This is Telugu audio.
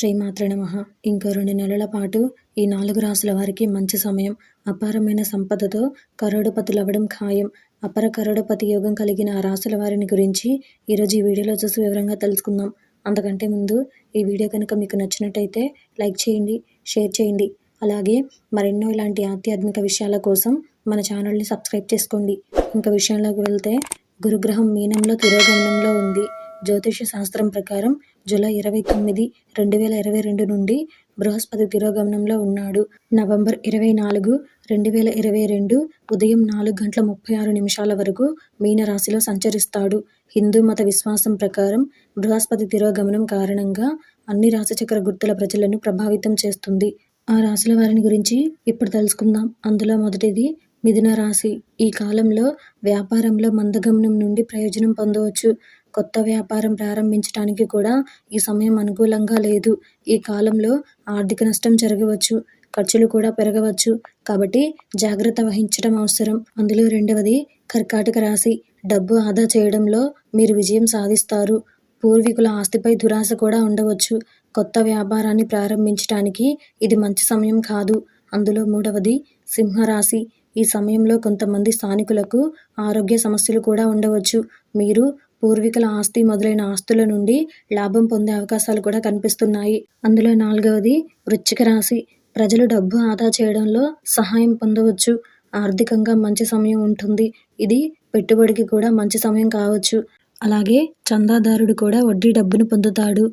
శ్రీమాత్ర నమ. ఇంకా రెండు నెలల పాటు ఈ నాలుగు రాసుల వారికి మంచి సమయం అపారమైన సంపదతో కరోడపతులవ్వడం ఖాయం. అపర కరోడపతి యోగం కలిగిన ఆ రాసుల వారిని గురించి ఈరోజు ఈ వీడియోలో చూసి వివరంగా తెలుసుకుందాం. అంతకంటే ముందు ఈ వీడియో కనుక మీకు నచ్చినట్టయితే లైక్ చేయండి షేర్ చేయండి. అలాగే మరెన్నో ఇలాంటి ఆధ్యాత్మిక విషయాల కోసం మన ఛానల్ని సబ్స్క్రైబ్ చేసుకోండి. ఇంకా విషయంలోకి వెళ్తే గురుగ్రహం మీనంలో తిరోగమనంలో ఉంది. జ్యోతిష శాస్త్రం ప్రకారం జూలై ఇరవై తొమ్మిది రెండు వేల ఇరవై రెండు నుండి బృహస్పతి తిరోగమనంలో ఉన్నాడు. నవంబర్ ఇరవై నాలుగు రెండు వేల ఇరవై రెండు ఉదయం నాలుగు గంటల ముప్పై ఆరు నిమిషాల వరకు మీనరాశిలో సంచరిస్తాడు. హిందూ మత విశ్వాసం ప్రకారం బృహస్పతి తిరోగమనం కారణంగా అన్ని రాశిచక్ర గుర్తుల ప్రజలను ప్రభావితం చేస్తుంది. ఆ రాశుల వారిని గురించి ఇప్పుడు తెలుసుకుందాం. అందులో మొదటిది మిథున రాశి. ఈ కాలంలో వ్యాపారంలో మందగమనం నుండి ప్రయోజనం పొందవచ్చు. కొత్త వ్యాపారం ప్రారంభించడానికి కూడా ఈ సమయం అనుకూలంగా లేదు. ఈ కాలంలో ఆర్థిక నష్టం జరగవచ్చు ఖర్చులు కూడా పెరగవచ్చు. కాబట్టి జాగ్రత్త వహించడం అవసరం. అందులో రెండవది కర్కాటక రాశి. డబ్బు ఆదా చేయడంలో మీరు విజయం సాధిస్తారు. పూర్వీకుల ఆస్తిపై దురాశ కూడా ఉండవచ్చు. కొత్త వ్యాపారాన్ని ప్రారంభించడానికి ఇది మంచి సమయం కాదు. అందులో మూడవది సింహరాశి. ఈ సమయంలో కొంతమంది స్థానికులకు ఆరోగ్య సమస్యలు కూడా ఉండవచ్చు. మీరు పూర్వీకుల ఆస్తి మొదలైన ఆస్తుల నుండి లాభం పొందే అవకాశాలు కూడా కనిపిస్తున్నాయి. అందులో నాలుగవది వృశ్చిక రాశి. ప్రజలు డబ్బు ఆదా చేయడంలో సహాయం పొందవచ్చు. ఆర్థికంగా మంచి సమయం ఉంటుంది. ఇది పెట్టుబడికి కూడా మంచి సమయం కావచ్చు. అలాగే చందాదారుడు కూడా వడ్డీ డబ్బును పొందుతాడు.